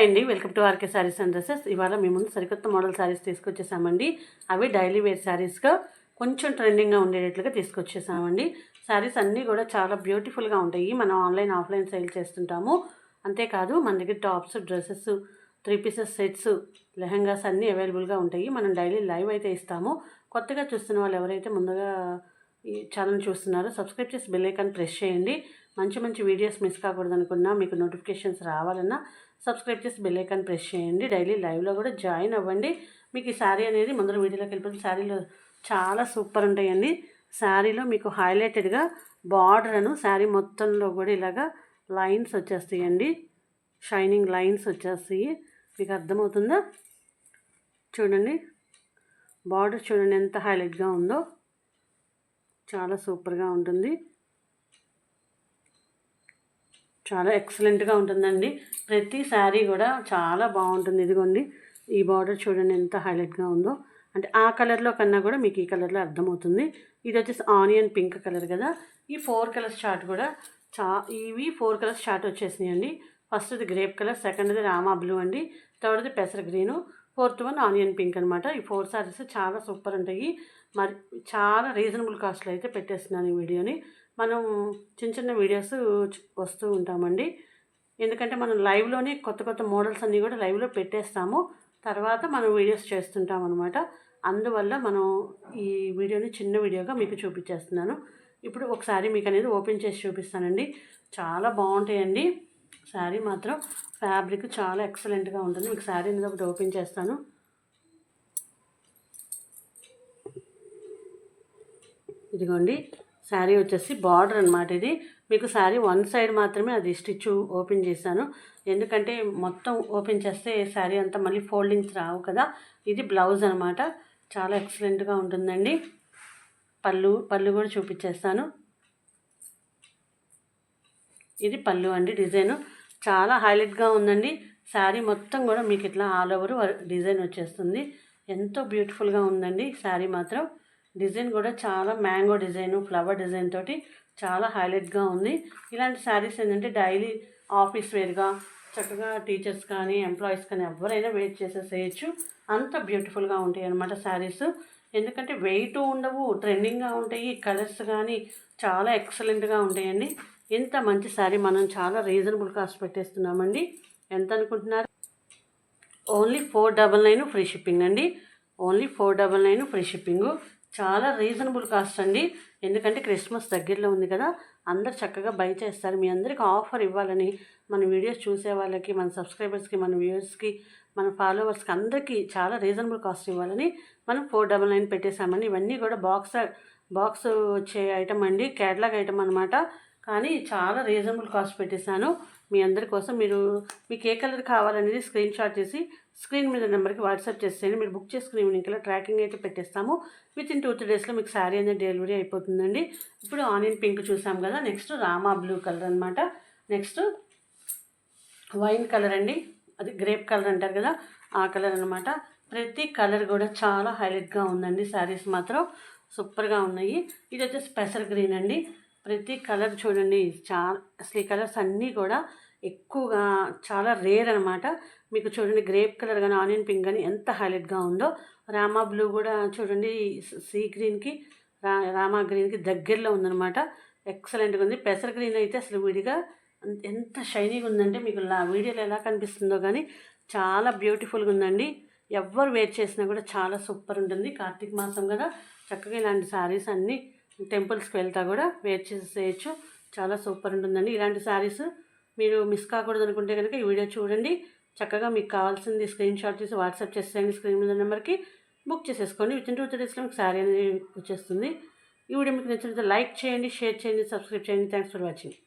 అండి welcome to RK sarees and dresses. ఇవాళ మీ ముందు సరికొత్త మోడల్ శారీస్ తీసుకొచ్చేసామండి. అవి డైలీ వేర్ శారీస్గా కొంచెం ట్రెండింగ్గా ఉండేటట్లుగా తీసుకొచ్చేసామండి. శారీస్ అన్నీ కూడా చాలా బ్యూటిఫుల్గా ఉంటాయి. మనం ఆన్లైన్ ఆఫ్లైన్ సేల్ చేస్తుంటాము. అంతేకాదు మన దగ్గర tops dresses three pieces sets lehengas అన్నీ అవైలబుల్గా ఉంటాయి. మనం డైలీ లైవ్ అయితే ఇస్తాము. కొత్తగా చూస్తున్న వాళ్ళు ఎవరైతే ముందుగా ఈ ఛానల్ చూస్తున్నారో సబ్స్క్రైబ్ చేసి బెల్ ఐకాన్ ప్రెస్ చేయండి. మంచి మంచి వీడియోస్ మిస్ కాకూడదు అనుకున్నా మీకు నోటిఫికేషన్స్ రావాలన్నా సబ్స్క్రైబ్ చేసి బెల్ ఐకాన్ ప్రెస్ చేయండి. డైలీ లైవ్లో కూడా జాయిన్ అవ్వండి. మీకు ఈ శారీ అనేది ముందర వీడియోలోకి వెళ్ళిపోతే శారీలో చాలా సూపర్ ఉంటాయండి. శారీలో మీకు హైలైటెడ్గా బార్డర్ అను శారీ మొత్తంలో కూడా ఇలాగా లైన్స్ వచ్చేస్తాయండి. షైనింగ్ లైన్స్ వచ్చేస్తాయి. మీకు అర్థమవుతుందా? చూడండి. బార్డర్ చూడండి ఎంత హైలైట్గా ఉందో. చాలా సూపర్గా ఉంటుంది. చాలా ఎక్సలెంట్గా ఉంటుందండి. ప్రతి శారీ కూడా చాలా బాగుంటుంది. ఇదిగోండి ఈ బార్డర్ చూడండి ఎంత హైలైట్గా ఉందో. అంటే ఆ కలర్లో కన్నా కూడా మీకు ఈ కలర్లో అర్థమవుతుంది. ఇది వచ్చేసి ఆనియన్ పింక్ కలర్ కదా. ఈ ఫోర్ కలర్స్ చార్ట్ కూడా చా ఇవి ఫోర్ కలర్స్ చార్ట్ వచ్చేసినాయి అండి ఫస్ట్ది గ్రేప్ కలర్ సెకండ్ది రామా బ్లూ అండి. థర్డ్ది పెసర green. Fourth one onion pink అనమాట ఈ ఫోర్ సారీస్ చాలా సూపర్ ఉంటాయి. మరి చాలా రీజనబుల్ కాస్ట్లో అయితే పెట్టేస్తున్నాను ఈ వీడియోని. మనం చిన్న చిన్న వీడియోస్ వస్తూ ఉంటామండి. ఎందుకంటే మనం లైవ్లోనే కొత్త కొత్త మోడల్స్ అన్నీ కూడా లైవ్లో పెట్టేస్తాము. తర్వాత మనం వీడియోస్ చేస్తుంటాం అనమాట అందువల్ల మనం ఈ వీడియోని చిన్న వీడియోగా మీకు చూపించేస్తున్నాను. ఇప్పుడు ఒకసారి మీకు అనేది ఓపెన్ చేసి చూపిస్తానండి. చాలా బాగుంటాయండి. శారీ మాత్రం ఫ్యాబ్రిక్ చాలా ఎక్సలెంట్గా ఉంటుంది. మీకు శారీ అనేది ఒకటి ఓపెన్ చేస్తాను. ఇదిగోండి శారీ వచ్చేసి బార్డర్ అనమాట ఇది. మీకు శారీ వన్ సైడ్ మాత్రమే అది స్టిచ్ ఓపెన్ చేశాను. ఎందుకంటే మొత్తం ఓపెన్ చేస్తే శారీ అంతా మళ్ళీ ఫోల్డింగ్స్ రావు కదా. ఇది బ్లౌజ్ అనమాట చాలా ఎక్సలెంట్గా ఉంటుందండి. పళ్ళు పళ్ళు కూడా చూపించేస్తాను. ఇది పళ్ళు అండి డిజైను. చాలా హైలైట్గా ఉందండి. శారీ మొత్తం కూడా మీకు ఇట్లా ఆల్ ఓవర్ డిజైన్ వచ్చేస్తుంది. ఎంతో బ్యూటిఫుల్గా ఉందండి శారీ మాత్రం. డిజైన్ కూడా చాలా మ్యాంగో డిజైన్ ఫ్లవర్ డిజైన్ తోటి చాలా హైలైట్గా ఉంది. ఇలాంటి శారీస్ ఏంటంటే డైలీ ఆఫీస్ వేర్గా చక్కగా టీచర్స్ కానీ ఎంప్లాయీస్ కానీ ఎవరైనా వెయిట్ చేసేసేయచ్చు. అంత బ్యూటిఫుల్గా ఉంటాయి అన్నమాట శారీస్. ఎందుకంటే వెయిట్ ఉండవు ట్రెండింగ్గా ఉంటాయి కలర్స్ కానీ చాలా ఎక్సలెంట్గా ఉంటాయండి. ఇంత మంచి శారీ మనం చాలా రీజనబుల్ కాస్ట్ పెట్టేస్తున్నామండి. ఎంత అనుకుంటున్నారు? Only four double nine free shipping అండి. Only four double nine free shipping చాలా రీజనబుల్ కాస్ట్ అండి. ఎందుకంటే క్రిస్మస్ దగ్గరలో ఉంది కదా. అందరు చక్కగా బై చేస్తారు. మీ అందరికి ఆఫర్ ఇవ్వాలని మన వీడియోస్ చూసే వాళ్ళకి మన సబ్స్క్రైబర్స్కి మన వ్యూవర్స్కి మన ఫాలోవర్స్కి అందరికీ చాలా రీజనబుల్ కాస్ట్ ఇవ్వాలని మనం ఫోర్ డబల్ నైన్ పెట్టేశామండి. ఇవన్నీ కూడా బాక్స్ బాక్స్ వచ్చే ఐటమ్ అండి. క్యాట్లాగ్ ఐటమ్ అనమాట కానీ చాలా రీజనబుల్ కాస్ట్ పెట్టేశాను. మీ అందరి కోసం మీరు మీకు ఏ కలర్ కావాలనేది స్క్రీన్ షాట్ చేసి స్క్రీన్ మీద నెంబర్కి వాట్సాప్ చేసేయండి. మీరు బుక్ చేసుకునే ఈవినింగ్లో ట్రాకింగ్ అయితే పెట్టేస్తాము. విత్ ఇన్ టూ త్రీ డేస్లో మీకు శారీ అనేది డెలివరీ అయిపోతుందండి. ఇప్పుడు ఆనియన్ పింక్ చూసాం కదా నెక్స్ట్ రామా బ్లూ కలర్ అనమాట నెక్స్ట్ వైన్ కలర్ అండి. అది గ్రేప్ కలర్ అంటారు కదా ఆ కలర్ అనమాట ప్రతి కలర్ కూడా చాలా హైలైట్గా ఉందండి శారీస్ మాత్రం. సూపర్గా ఉన్నాయి. ఇది వచ్చేసి స్పెషల్ గ్రీన్ అండి. ప్రతి కలర్ చూడండి చాలా అసలు ఈ కలర్స్ అన్నీ కూడా ఎక్కువగా చాలా రేర్ అనమాట మీకు చూడండి గ్రేప్ కలర్ కానీ ఆనియన్ పింక్ కానీ ఎంత హైలైట్గా ఉందో. రామా బ్లూ కూడా చూడండి సీ గ్రీన్కి రా రామా గ్రీన్కి దగ్గరలో ఉందనమాట ఎక్సలెంట్గా ఉంది. పెసర్ గ్రీన్ అయితే అసలు విడిగా ఎంత షైనీగా ఉందంటే మీకు వీడియోలో ఎలా కనిపిస్తుందో కానీ చాలా బ్యూటిఫుల్గా ఉందండి. ఎవరు వేర్ చేసినా కూడా చాలా సూపర్ ఉంటుంది. కార్తీక మాసం కదా చక్కగా ఇలాంటి శారీస్ అన్నీ టెంపుల్స్కి వెళ్తా కూడా వేర్ చేసేయచ్చు. చాలా సూపర్ ఉంటుందండి. ఇలాంటి శారీస్ మీరు మిస్ కాకూడదు అనుకుంటే కనుక ఈ వీడియో చూడండి. చక్కగా మీకు కావాల్సింది స్క్రీన్ షాట్ తీసి వాట్సాప్ చేసేయండి స్క్రీన్ మీద నెంబర్కి. బుక్ చేసేసుకోండి. విత్ ఇన్ టూ త్రీ డేస్లో మీకు శారీ అనేది వచ్చేస్తుంది. ఈ వీడియో మీకు నచ్చినట్లయితే లైక్ చేయండి షేర్ చేయండి సబ్స్క్రైబ్ చేయండి. Thanks for watching.